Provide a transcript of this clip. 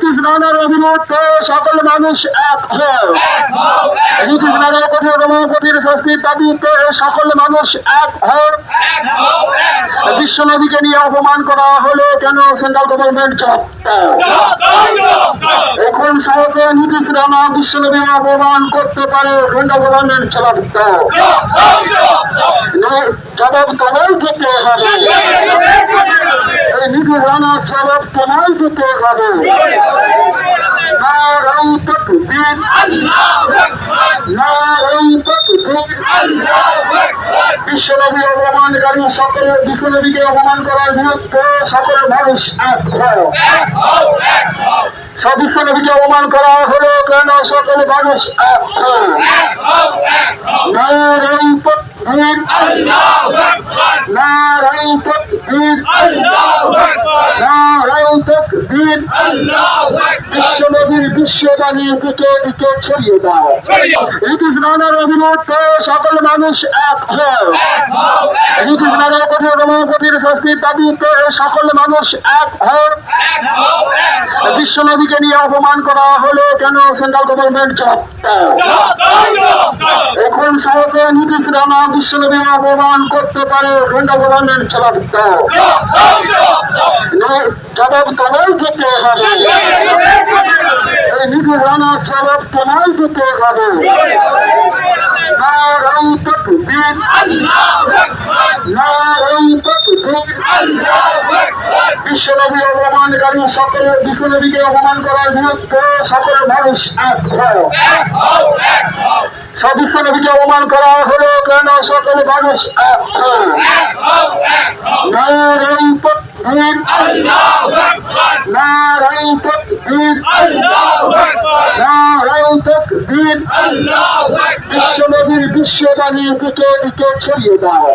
নীতিশ রানার অভিমুখে সকল মানুষ এক হয় নীতিশ রানার শাস্তির দাবিতে সকল মানুষ এক হয় বিশ্বনবীকে নিয়ে অপমান করা হলো কেন? সেন্ট্রাল গভর্নমেন্ট এখন সহজে নীতিশ রানা বিশ্বনবী অপমান করতে পারে সেন্ট্রাল গভর্নমেন্ট চালাবিত জবাব তোমায় দিতে হবে এই নীতিশ রানার জবাব তোমায় দিতে হবে। নারাই তকবীর নারাই তকবীর বিশ্বনবী অপমানকারী সকলের বিশ্বনবীকে অপমান করার বিরুদ্ধে সকলের মানুষ এক হয় সব বিশ্বনবীকে অপমান করা হলো কেন সকল মানুষ এক হয় নারাই তকবীর তকবীর বিশ্বনবীর বিশ্ববাণী দিকে দিকে ছড়িয়ে দাও। রানার সকল মানুষ এক হয় নীতিশ রানার কঠিনতম কঠিন শাস্তির দাবিতে সকল মানুষ এক হয় বিশ্বনবীকে নিয়ে অপমান করা হলো কেন? সেন্ট্রাল গভর্নমেন্ট রানা বিশ্বনবী অপমান করতে পারে সেন্ট্রাল গভর্নমেন্ট চালাবিত জবাব তোমায় দিতে হবে এই নীতিশ রানার জবাব তোমায় দিতে হবে নারাই তকবীর নারাই তকবীর বিশ্বনবী অপমানকারী সকলের বিশ্বনবীকে অপমান করার বিরুদ্ধে সকলের মানুষ এক হয়। সব নবীকে অপমান করা হলো কেন? সকল মানুষ বিশ্ব হয় নারাই তকবীর নারাই তকবীর নারাই তকবীর বিশ্বনবীর বিশ্ববাণী দিকে দিকে ছড়িয়ে দাও।